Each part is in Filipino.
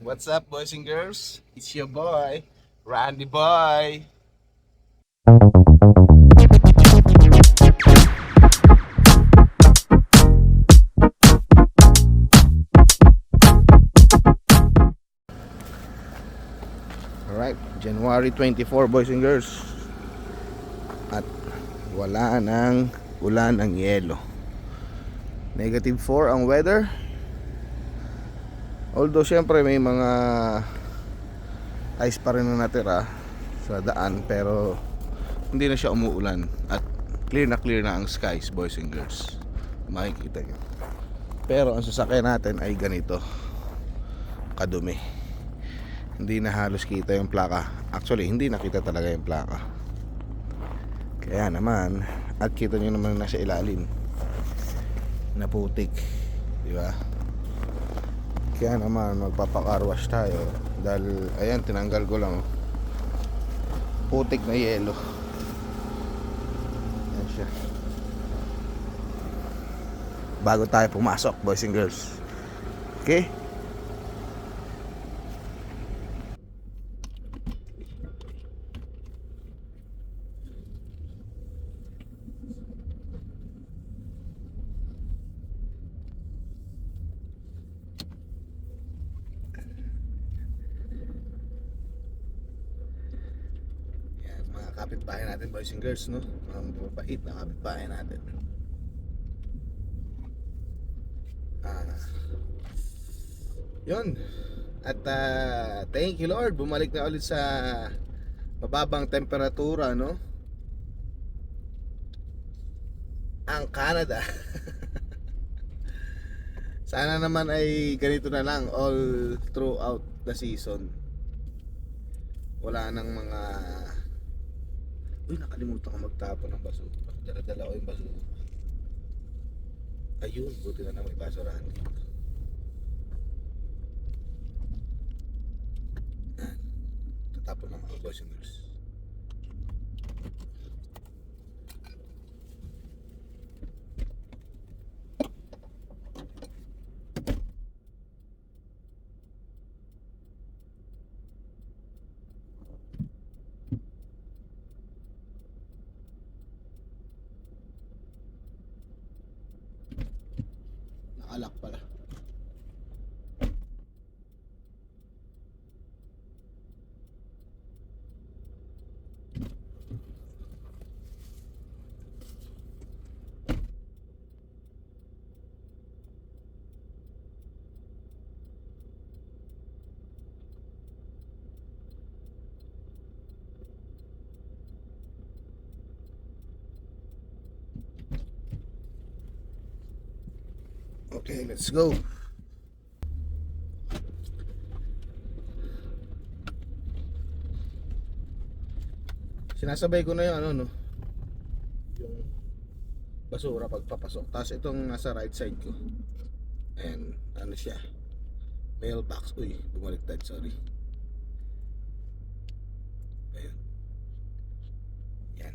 What's up, boys and girls? It's your boy, Randy Boy. Alright, January 24, boys and girls. At wala nang ulan ng yelo. Negative 4 ang weather. Although syempre may mga ice pa rin na natira sa daan pero hindi na siya umuulan at clear na clear na ang skies boys and girls. Makikita nyo. Pero ang sasakyan natin ay ganito kadumi. Hindi na halos kita yung plaka. Actually, hindi nakita talaga yung plaka. Kaya naman, at kita nyo naman nasa ilalim. Naputik. Di ba? Kaya naman magpapakarwash tayo dahil ayan tinanggal ko lang oh. putik na yelo. Ayan siya. Bago tayo pumasok boys and girls. Okay? Yan, mga kapitbahay natin boys and girls no. Mga mababait na kapitbahay natin. Ah. Yun. At ah, thank you Lord, bumalik na ulit sa mababang temperatura, no? Ang Canada. Sana naman ay ganito na lang all throughout the season. Wala nang mga Uy, nakalimutan ko magtapon ng basura. Dala-dala ko yung basura. Ayun, buti na lang may basurahan dito. Tatapon ng mga boys and girls. Nakalak pala. Okay, let's go. Sinasabay ko na yung ano no. Yung basura pagpapasok. Tapos itong nasa right side ko. And ano siya? Mailbox. Uy, bumaliktad, sorry. Ayun. Yan.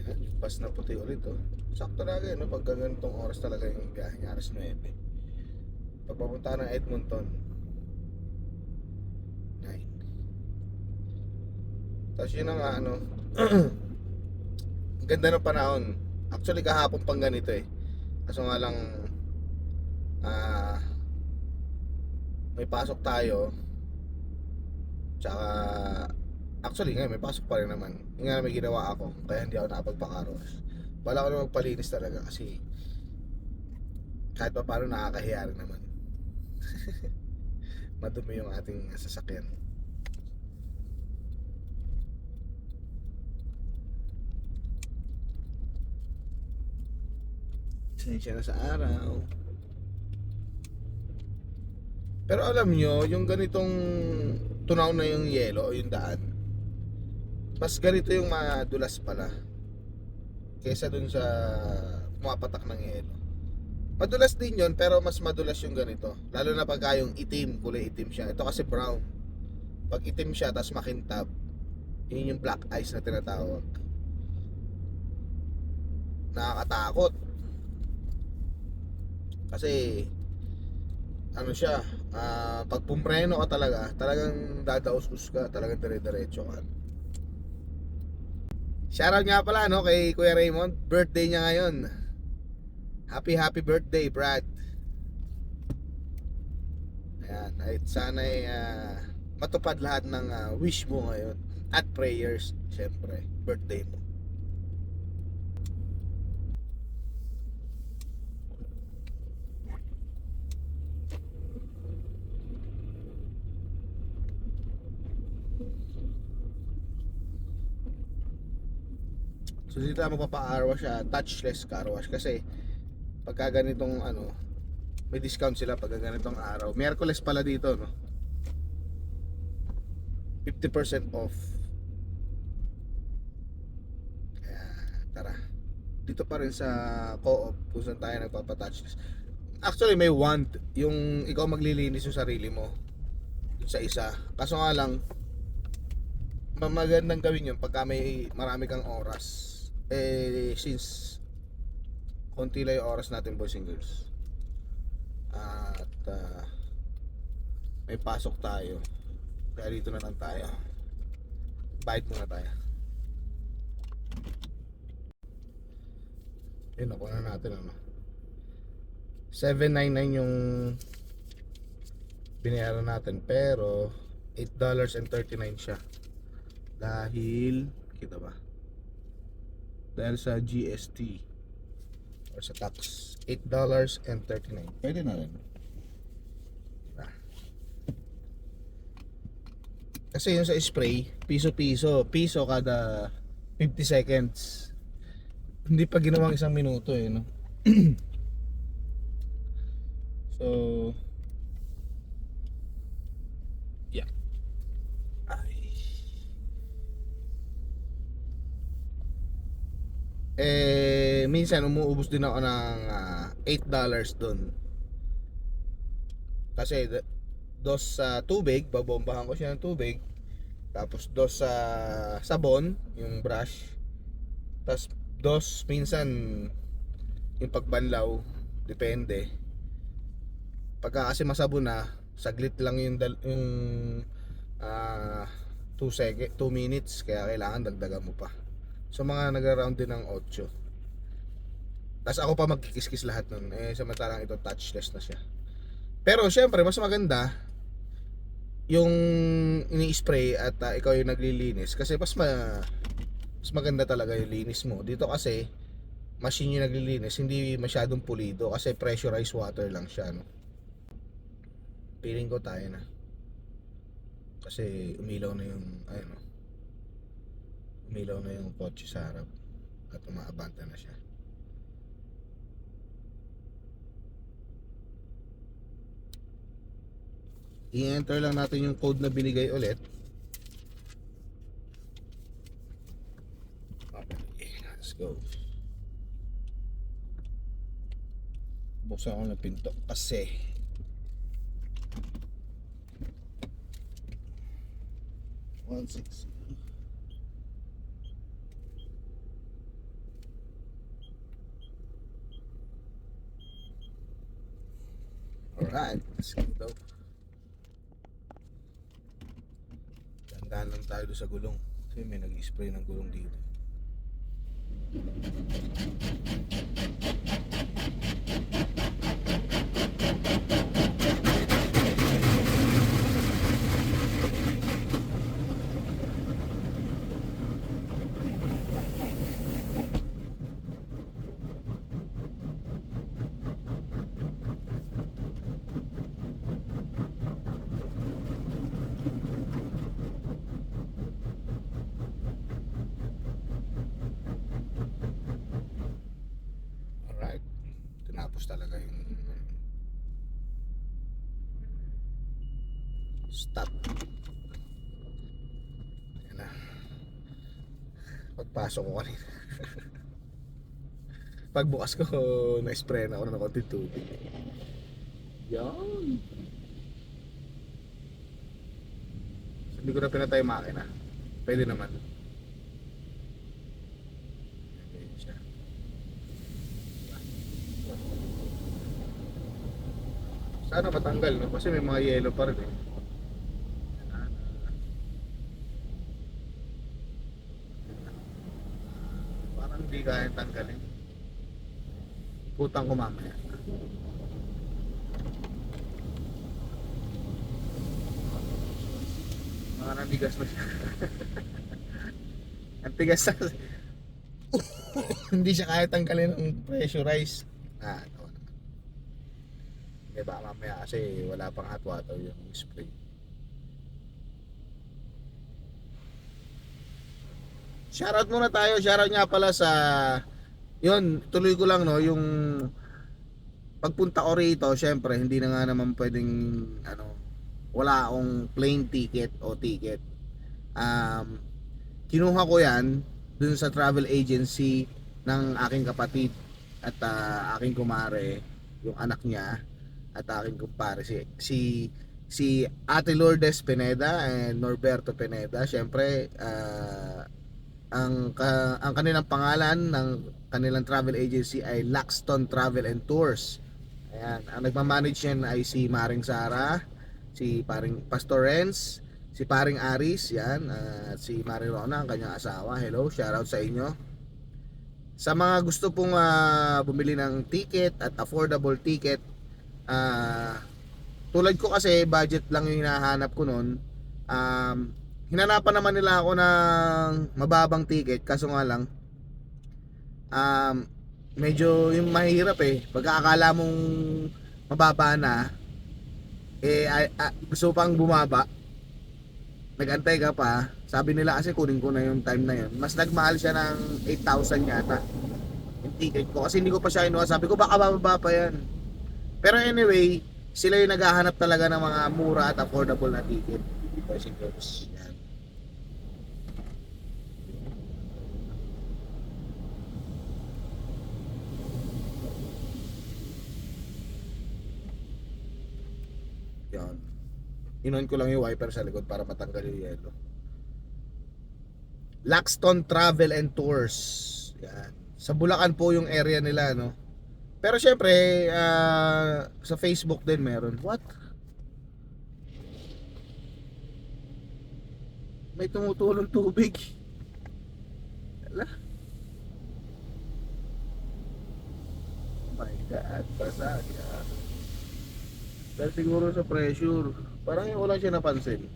Yan, yung bus na puti ulit oh. Sakto talaga yun, no? pagka ganitong oras talaga yung biyahe niya, alas 9. Pagpapunta ng Edmonton, 9. Tapos yun ang ano, ganda ng panahon. Actually kahapon pang ganito eh. Kaso nga lang, ah, may pasok tayo. Tsaka, actually ngayon may pasok pa rin naman. Yung nga may ginawa ako, kaya hindi ako nakapagpakaros. Wala ko na magpalinis talaga kasi kahit pa paano nakakahiya rin naman. Madumi yung ating sasakyan. Siya na sa araw. Pero alam nyo, yung ganitong tunaw na yung yelo o yung daan, mas ganito yung madulas pala kaysa dun sa pumapatak ng yelo. Madulas din yon pero mas madulas yung ganito. Lalo na pagka yung itim, kulay itim siya. Ito kasi brown. Pag itim siya, tapos makintab, Yun yung black ice na tinatawag. Nakakatakot. Kasi ano siya, ah, pag pumpreno ka talaga, talagang dadaos-us ka, talagang dire-diretso ka. Shoutout nga pala no kay Kuya Raymond, birthday niya ngayon. Happy happy birthday, Brad. Ayan, ay sana ay ah, matupad lahat ng ah, wish mo ngayon at prayers, syempre, birthday mo. So dito tayo magpapa-car wash siya, touchless car wash kasi pagka ganitong ano, may discount sila pagka ganitong araw. Miyerkules pala dito, no? 50% off. Kaya, tara. Dito pa rin sa co-op kung saan tayo nagpapa-touchless. Actually, may want yung ikaw maglilinis yung sarili mo sa isa. Kaso nga lang, ma- magandang gawin yun pagka may marami kang oras. Eh, since konti lang yung oras natin boys and girls. At ah, may pasok tayo. Kaya dito na lang tayo. Bite muna tayo. Yun, nakuha na natin ano. 799 yung binayaran natin pero $8.39 siya. Dahil, kita ba? Dahil sa GST or sa tax, $8.39. Pwede na rin. Diba? Kasi yung sa spray, piso-piso, piso kada 50 seconds. Hindi pa ginawang isang minuto eh, no? so, yeah. Ay. Eh, minsan umuubos din ako ng ah, $8 doon. Kasi dos sa tubig, babombahan ko siya ng tubig. Tapos dos sa sabon, yung brush. Tapos dos minsan yung pagbanlaw, depende. Pagka kasi masabon na, saglit lang yung dal- yung ah 2 sec 2 minutes kaya kailangan dagdagan mo pa. So mga nagra-round din ng 8. Tapos ako pa magkikiskis lahat nun. Eh samantalang ito touchless na siya. Pero syempre mas maganda yung ini-spray at ah, ikaw yung naglilinis kasi mas ma mas maganda talaga yung linis mo. Dito kasi machine yung naglilinis, hindi masyadong pulido kasi pressurized water lang siya, no. Feeling ko tayo na. Kasi umilaw na yung ayun, no. Umilaw na yung kotse sa harap at umaabante na siya. I-enter lang natin yung code na binigay ulit. Okay, let's go. Buksan ko ng pinto kasi one six Alright, let's go. Tandaan lang tayo sa gulong. Kasi may nag-spray ng gulong dito. Alright. Tinapos talaga yung stop. Ayan na. Pagpasok ko kanina. Pagbukas ko, na-spray na ako ng konti tubig. Yan. Hindi ko na pinatay makina. pwede naman. Sana matanggal, no? Kasi may mga yellow pa rin, eh. Parang hindi kaya tanggalin. Putang ko mamaya. Mga nandigas na siya. Ang tigas na. Hindi siya kaya tanggalin ng pressurize. Ah, ito naman. Hindi ba mamaya kasi wala pang hot water yung spray. Shoutout muna tayo. Shoutout nga pala sa yun, tuloy ko lang no, yung pagpunta ko rito, syempre hindi na nga naman pwedeng ano, wala akong plane ticket o ticket. Um, kinuha ko 'yan dun sa travel agency ng aking kapatid at ah, aking kumare, yung anak niya at aking kumpare si si si Ate Lourdes Pineda and Norberto Pineda. Syempre, ah, ang ka, ang kanilang pangalan ng kanilang travel agency ay Laxton Travel and Tours. Ayan, ang nagmamanage yan ay si Maring Sara, si Paring Pastor Renz, si Paring Aris, yan, at si Maring Rona, ang kanyang asawa. Hello, shoutout sa inyo. Sa mga gusto pong ah, bumili ng ticket at affordable ticket, ah, tulad ko kasi budget lang yung hinahanap ko noon. Um, hinanapan naman nila ako ng mababang ticket kaso nga lang um, medyo yung mahirap eh. Pagkakala mong mababa na eh ay- ah, gusto pang bumaba nagantay ka pa sabi nila kasi kunin ko na yung time na yun. Mas nagmahal siya ng 8,000 yata yung ticket ko. Kasi hindi ko pa siya inuha sabi ko baka bababa pa yan. Pero anyway sila yung naghahanap talaga ng mga mura at affordable na ticket. Boys and girls yan. Inon ko lang yung wiper sa likod para matanggal yung yelo. Laxton Travel and Tours. Yan. Sa Bulacan po yung area nila, no? Pero syempre, ah, sa Facebook din meron. What? May tumutulong tubig. Ala. Oh my God, basa yan. Dahil siguro sa pressure. Parang wala siya napansin.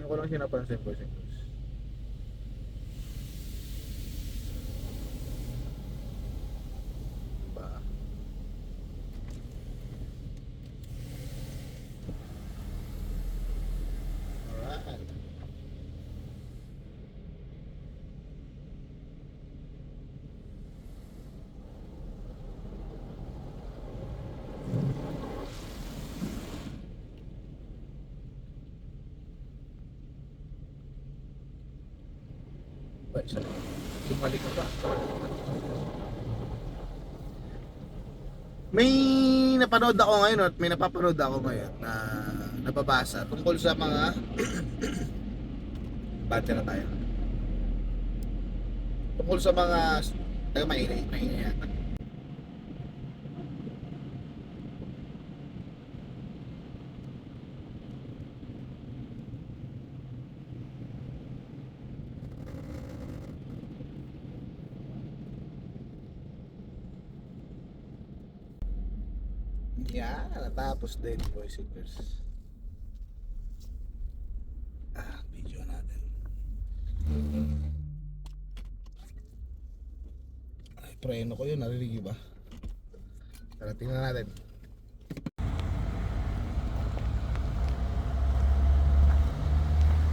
Yung ko lang siya napansin boys and girls. Diba? Alright. Ba, isa. Bumalik ka ba? May napanood ako ngayon at may napapanood ako ngayon na nababasa tungkol sa mga Bante na tayo. Tungkol sa mga taga maingay, maingay yata. Yan, natapos din boys and girls. Ah, video natin. Ay, preno ko yun, narinig yun ba? Tara, tingnan natin.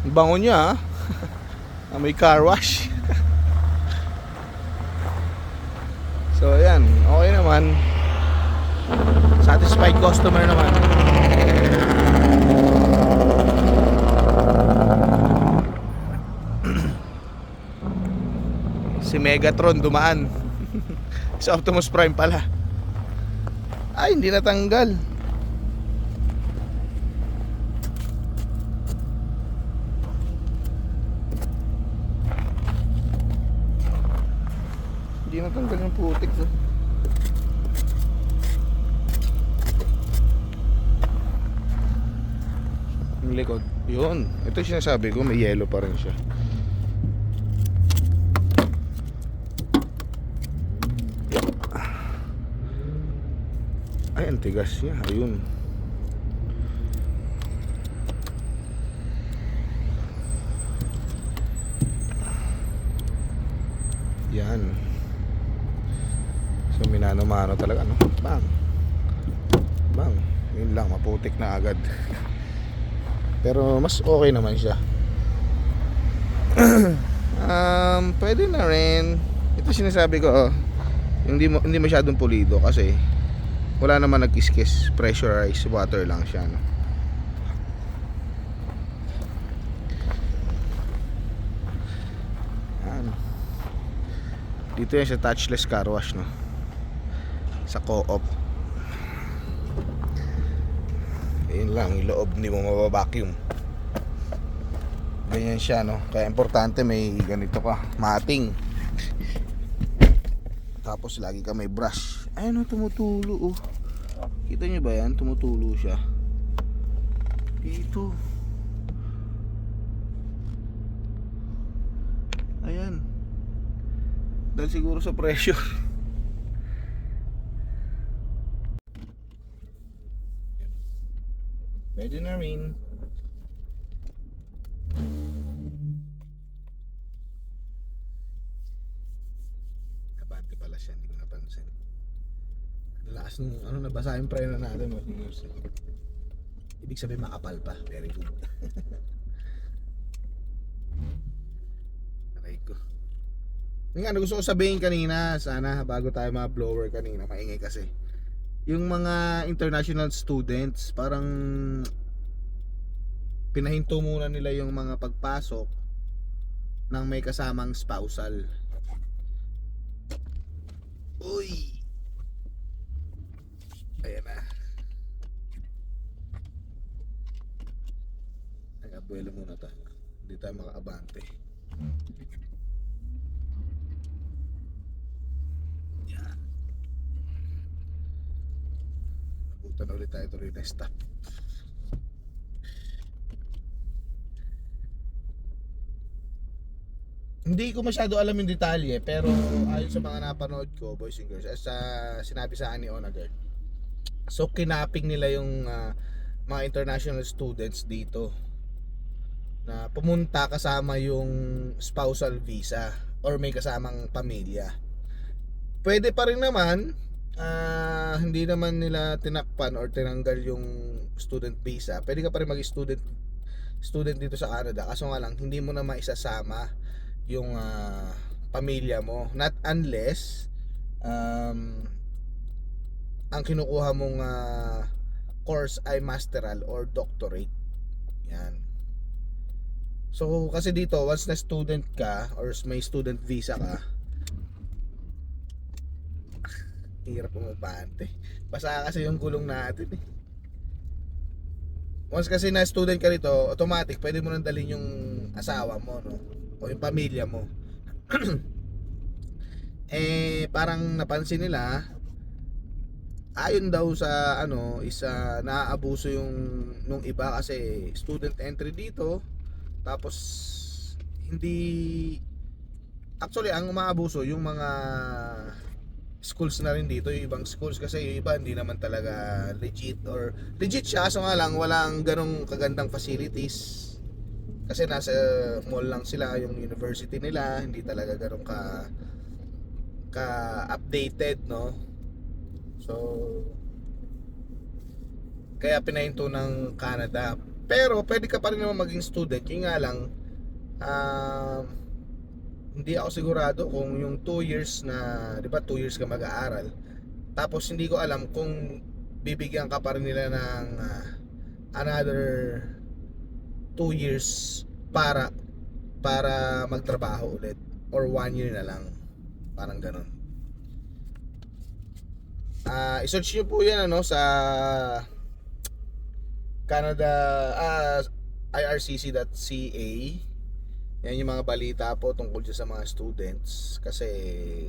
Ang Bango niya ah. Ah, May car wash. so ayan, okay naman satisfied customer naman. Si Megatron dumaan. Sa Optimus Prime pala. Ay hindi natanggal. Hindi natanggal yung putik doon likod. Yun. Ito yung sinasabi ko, may yellow pa rin siya. Ay, ang tigas niya. Ayun. Yan. So, minano-mano talaga, no? Bang. Bang. Yun lang, maputik na agad. Pero mas okay naman siya. um, pwede na rin. Ito sinasabi ko, oh, hindi mo hindi masyadong pulido kasi wala naman nagkiskis, pressurized water lang siya, no. Yan. Dito yan sa touchless car wash, no. Sa co-op. Yun lang, yung loob hindi mo mababacuum. Ganyan siya, no? Kaya importante may ganito ka, mating. Tapos lagi ka may brush. Ayun, oh, tumutulo, oh. Kita niyo ba yan? Tumutulo siya. Dito. Ayan. Dahil siguro sa pressure. Pwede na rin. Kabante pala siya, hindi ko napansin. Lakas nung ano nabasa yung preno natin. Ibig sabihin makapal pa. Very good. Aray ko. Yung ano gusto ko sabihin kanina, sana bago tayo mga blower kanina, maingay kasi yung mga international students parang pinahinto muna nila yung mga pagpasok ng may kasamang spousal. Uy! Ayan na. Ay abuelo muna tayo hindi tayo makaabante yan Nabutan ulit tayo tuloy na stop. Hindi ko masyado alam yung detalye pero ayon sa mga napanood ko, boys and girls, as uh, sinabi sa ni Onager. So kinaping nila yung ah, mga international students dito na pumunta kasama yung spousal visa or may kasamang pamilya. Pwede pa rin naman ah hindi naman nila tinakpan or tinanggal yung student visa. Pwede ka pa rin mag-student student dito sa Canada. Kaso nga lang hindi mo na maisasama yung ah, pamilya mo. Not unless um, ang kinukuha mong ah, course ay masteral or doctorate. Yan. So kasi dito once na student ka or may student visa ka, hirap umabante. Basta kasi yung gulong natin eh. Once kasi na student ka rito, automatic pwede mo nang dalhin yung asawa mo, no? O yung pamilya mo. eh, parang napansin nila, ayon daw sa ano, isa naaabuso yung nung iba kasi student entry dito, tapos hindi actually ang umaabuso yung mga schools na rin dito, yung ibang schools kasi yung iba hindi naman talaga legit or legit siya so nga lang walang ganong kagandang facilities. Kasi nasa mall lang sila yung university nila, hindi talaga ganong ka ka updated, no? So kaya pinahinto ng Canada. Pero pwede ka pa rin naman maging student, yung nga lang um, hindi ako sigurado kung yung 2 years na, 'di ba, 2 years ka mag-aaral. Tapos hindi ko alam kung bibigyan ka pa rin nila ng ah, another 2 years para para magtrabaho ulit or 1 year na lang. Parang ganun. Ah, i-search niyo po 'yan ano sa Canada ah, ircc.ca Yan yung mga balita po tungkol sa mga students. Kasi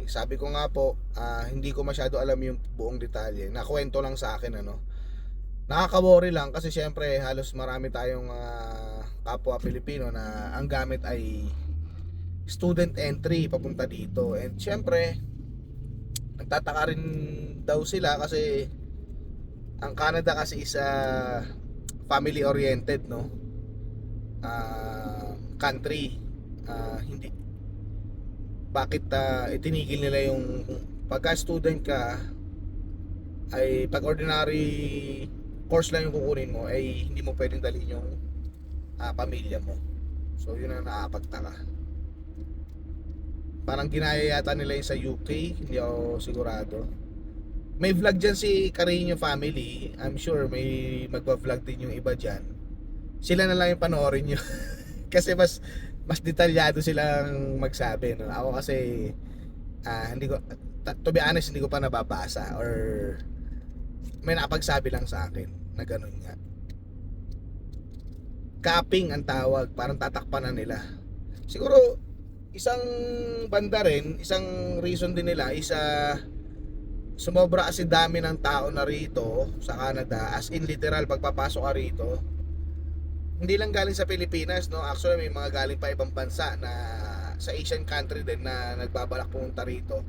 sabi ko nga po, ah, hindi ko masyado alam yung buong detalye. Nakwento lang sa akin ano. Nakaka-worry lang kasi syempre halos marami tayong ah, kapwa Pilipino na ang gamit ay student entry papunta dito. And syempre, nagtataka rin daw sila kasi ang Canada kasi is ah, family oriented no Ah, country Ah, hindi. Bakit ah, itinigil nila yung pagka student ka ay pag ordinary course lang yung kukunin mo ay hindi mo pwedeng dalhin yung ah, pamilya mo. So yun ang nakapagtaka parang ginaya yata nila yung sa UK hindi ako sigurado. May vlog dyan si Carino family. I'm sure may magpa-vlog din yung iba dyan. Sila na lang yung panoorin nyo kasi mas mas detalyado silang magsabi no? ako kasi ah, hindi ko to be honest hindi ko pa nababasa or may nakapagsabi lang sa akin na ganun nga capping ang tawag parang tatakpan na nila siguro isang banda rin isang reason din nila isa sumobra kasi dami ng tao na rito sa Canada as in literal pagpapasok ka rito hindi lang galing sa Pilipinas no? Actually may mga galing pa ibang bansa na sa Asian country din na nagbabalak pumunta rito.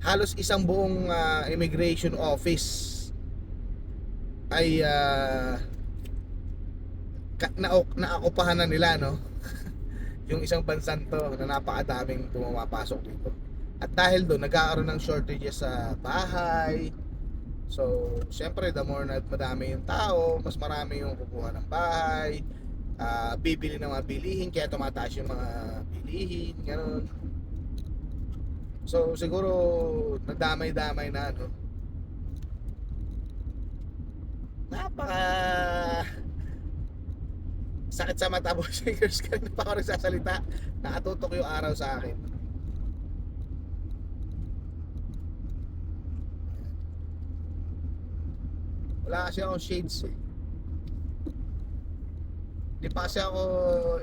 Halos isang buong ah, immigration office ay ka, na, naakupahan na nila no? Yung isang bansan to na napakadaming pumapasok dito. At dahil doon nagkakaroon ng shortages sa bahay So, syempre, the more na madami yung tao, mas marami yung kukuha ng bahay, ah, bibili ng mga bilihin, kaya tumataas yung mga bilihin, ganun. So, siguro, nadamay-damay na, ano. Napaka... Sakit sa mata, boys girls, kanina pa ako nagsasalita. Nakatutok yung araw sa akin. Wala kasi akong shades eh. Di pa kasi ako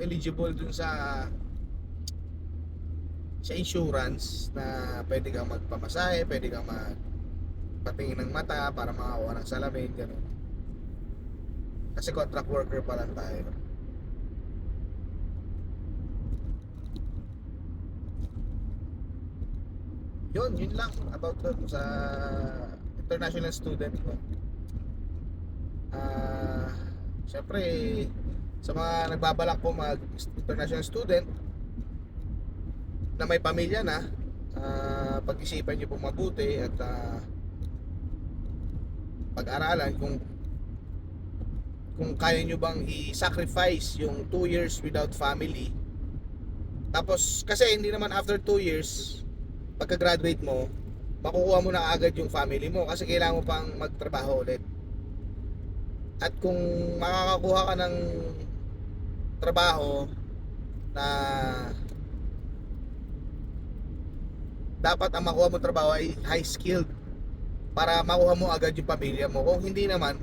eligible dun sa sa insurance na pwede kang magpamasahe, pwede kang magpatingin ng mata para makakuha ng salamin, gano'n. Kasi contract worker pa lang tayo. Yun, yun lang about dun sa international student ko. Ah, syempre sa mga nagbabalak po mag international student na may pamilya na, ah, pag-isipan niyo po mabuti at ah, pag-aralan kung kung kaya nyo bang i-sacrifice yung 2 years without family. Tapos kasi hindi naman after 2 years pagka-graduate mo makukuha mo na agad yung family mo kasi kailangan mo pang magtrabaho ulit at kung makakakuha ka ng trabaho na dapat ang makuha mo trabaho ay high skilled para makuha mo agad yung pamilya mo. Kung hindi naman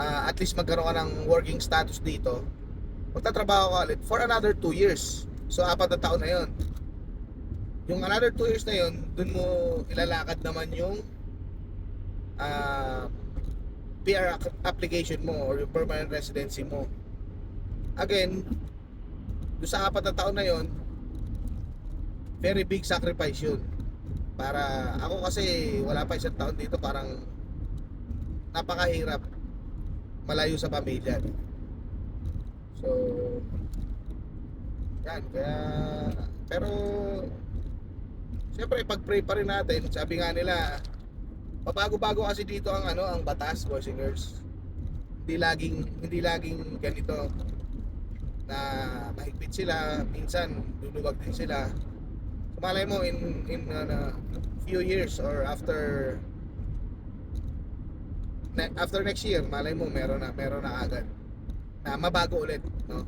ah, at least magkaroon ka ng working status dito magtatrabaho ka ulit for another 2 years. So apat na taon na yon yung another 2 years na yon dun mo ilalakad naman yung ah PR application mo or yung permanent residency mo. Again, doon sa apat na taon na yon, very big sacrifice yun. Para ako kasi wala pa isang taon dito parang napakahirap malayo sa pamilya. So, yan, kaya, pero, siyempre, pag-pray pa rin natin, sabi nga nila, pabago-bago kasi dito ang ano ang batas boys and girls. Hindi laging hindi laging ganito na mahigpit sila. Minsan luluwag din sila. So, malay mo in in uh, few years or after ne- after next year malay mo meron na meron na agad na mabago ulit no?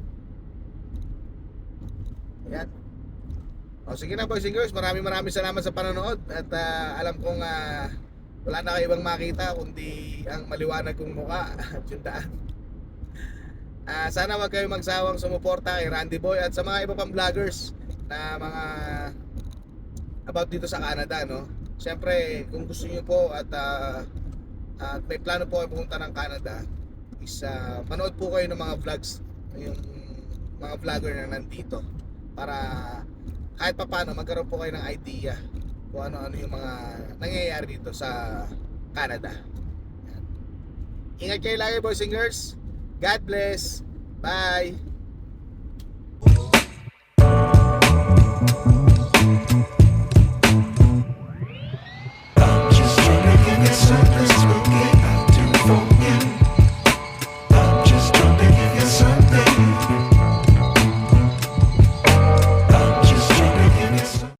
Ayan. O sige na boys and girls, maraming maraming salamat sa panonood at ah, alam kong ah, wala na kayo ibang makita kundi ang maliwanag kong mukha at yung daan. Ah, sana wag kayo magsawang sumuporta kay Randy Boy at sa mga iba pang vloggers na mga about dito sa Canada, no? Siyempre, kung gusto niyo po at ah, at may plano po kayo pumunta ng Canada, is ah, manood po kayo ng mga vlogs, yung mga vlogger na nandito para kahit pa paano magkaroon po kayo ng idea kung ano-ano yung mga nangyayari dito sa Canada. Yan. Ingat kayo lagi boys and girls. God bless. Bye. I'm just trying to get something